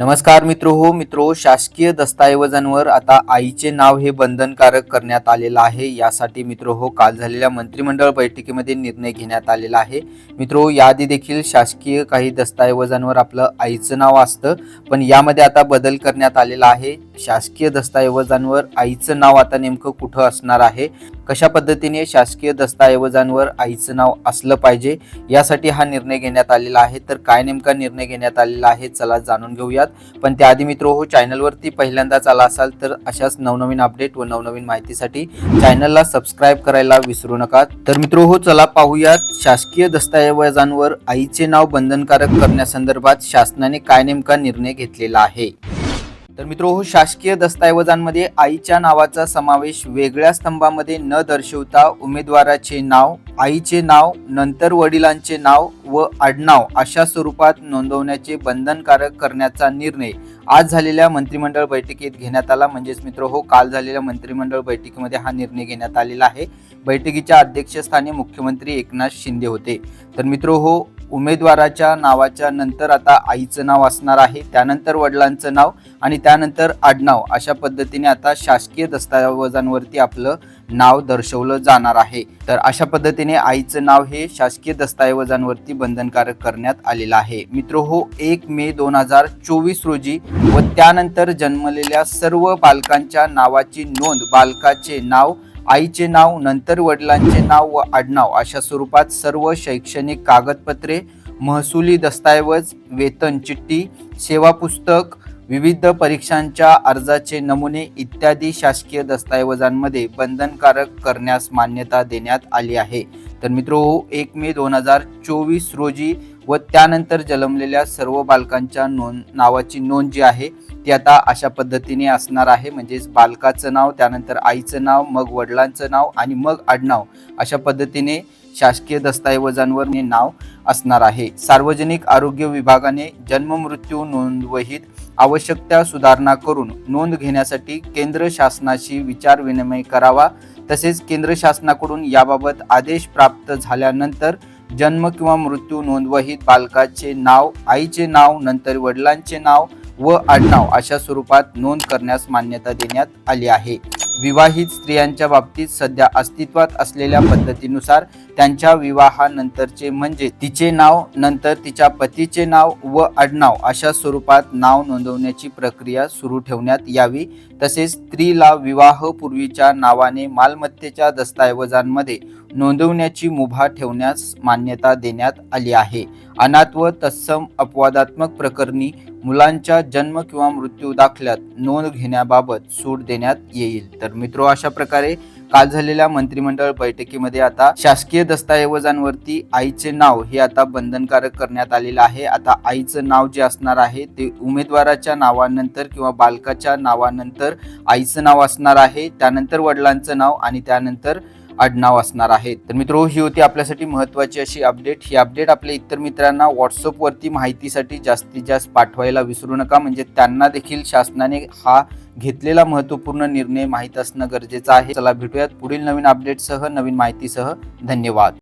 नमस्कार मित्र हो मित्रो शासकीय दस्तऐवजांवर आता आईचे नाव हे बंधनकारक करण्यात आलेलं आहे. यासाठी मित्र हो काल झालेल्या मंत्रिमंडळ बैठकीमध्ये निर्णय घेण्यात आलेला आहे. मित्रो याआधी देखील शासकीय काही दस्तऐवजांवर आपलं आईचं नाव असतं पण यामध्ये आता बदल करण्यात आलेला आहे. शासकीय दस्तऐवजांवर आईचं नाव आता नेमकं कुठं असणार आहे? कशा पद्धतीने शासकीय दस्तऐवजांवर आईचं नाव असलं पाहिजे? यासाठी हा निर्णय घेण्यात आलेला आहे. तर काय नेमका निर्णय घेण्यात आलेला आहे? चला जाणून घेऊयात. पण त्याआधी मित्र हो चॅनलवरती पहिल्यांदाच आला असाल तर अशाच नवनवीन अपडेट व नवनवीन माहितीसाठी चॅनलला सबस्क्राईब करायला विसरू नका. तर मित्र हो चला पाहूयात शासकीय दस्तऐवजांवर आईचे नाव बंधनकारक करण्यासंदर्भात शासनाने काय नेमका निर्णय घेतलेला आहे? तर मित्र हो शासकीय दस्तऐवजांमध्ये आईच्या नावाचा समावेश वेगळ्या स्तंभामध्ये न दर्शवता उमेदवाराचे नाव आईचे नाव नंतर वडिलांचे नाव व आडनाव अशा स्वरूपात नोंदवण्याचे बंधनकारक करण्याचा निर्णय आज झालेल्या मंत्रिमंडळ बैठकीत घेण्यात आला. म्हणजेच मित्र हो काल झालेल्या मंत्रिमंडळ बैठकीमध्ये हा निर्णय घेण्यात आलेला आहे. बैठकीच्या अध्यक्षस्थानी मुख्यमंत्री एकनाथ शिंदे होते. तर मित्र हो उमेदवाराच्या नावाच्या नंतर आता आईचं नाव असणार आहे त्यानंतर वडिलांचं नाव आणि त्यानंतर आडनाव अशा पद्धतीने आता शासकीय दस्तऐवजांवरती आपलं नाव दर्शवलं जाणार आहे. तर अशा पद्धतीने आईचं नाव हे शासकीय दस्तऐवजांवरती बंधनकारक करण्यात आलेलं आहे. मित्र हो एक मे दोन हजार चोवीस रोजी व त्यानंतर जन्मलेल्या सर्व बालकांच्या नावाची नोंद बालकाचे नाव आईचे नाव नंतर वडिलांचे नाव व आडनाव अशा स्वरूपात सर्व शैक्षणिक कागदपत्रे महसुली दस्तऐवज वेतन चिठ्ठी सेवा पुस्तक विविध परीक्षांच्या अर्जाचे नमुने इत्यादी शासकीय दस्तऐवजांमध्ये बंधनकारक करण्यास मान्यता देण्यात आली आहे. तर मित्रो एक मे दोन हजार चोवीस रोजी व त्यानंतर जन्मलेल्या सर्व बालकांच्या नोंद नावाची नोंद जी आहे ती आता अशा पद्धतीने असणार आहे. म्हणजेच बालकाचं नाव त्यानंतर आईचं नाव मग वडिलांचं नाव आणि मग आडनाव अशा पद्धतीने शासकीय दस्तऐवजांवर नाव असणार आहे. सार्वजनिक आरोग्य विभागाने जन्म मृत्यू नोंदवहीत आवश्यक त्या सुधारणा करून नोंद घेण्यासाठी केंद्र शासनाशी विचार विनिमय करावा. तसेच केंद्र शासनाकडून याबाबत आदेश प्राप्त झाल्यानंतर जन्म किंवा मृत्यू नोंदवहीत बालकाचे नाव आईचे नाव नंतर वडिलांचे नाव व आडनाव अशा स्वरूपात नोंद करण्यास मान्यता देण्यात आली आहे. विवाहित स्त्रियांच्या बाबतीत सध्या अस्तित्वात असलेल्या पद्धतीनुसार त्यांच्या विवाहानंतरचे म्हणजे तिचे नाव नंतर तिच्या पतीचे नाव व आडनाव अशा स्वरूपात नाव नोंदवण्याची प्रक्रिया सुरू ठेवण्यात यावी. तसेच स्त्रीला विवाहपूर्वीच्या नावाने मालमत्तेच्या दस्तऐवजांमध्ये नोंदवण्याची मुभा ठेवण्यास मान्यता देण्यात आली आहे. अनाथ व तत्सम अपवादात्मक प्रकरणी मुलांच्या जन्म किंवा मृत्यू दाखल्यात नोंद घेण्याबाबत सूट देण्यात येईल. तर मित्रो अशा प्रकारे काल झालेल्या मंत्रिमंडळ बैठकीमध्ये आता शासकीय दस्तऐवजांवरती आईचे नाव हे आता बंधनकारक करण्यात आलेलं आहे. आता आईचं नाव जे असणार आहे ते उमेदवाराच्या नावानंतर किंवा बालकाच्या नावानंतर आईचं नाव असणार आहे. त्यानंतर वडिलांचं नाव आणि त्यानंतर आडनाव असणार आहे. तर मित्रो ही होती आपल्यासाठी महत्त्वाची अशी अपडेट ही अपडेट आपल्या इतर मित्रांना व्हॉट्सअपवरती माहितीसाठी जास्तीत जास्त पाठवायला विसरू नका. म्हणजे त्यांना देखील शासनाने हा घेतलेला महत्त्वपूर्ण निर्णय माहीत असणं गरजेचं आहे. चला भेटूयात पुढील नवीन अपडेटसह नवीन माहितीसह. धन्यवाद.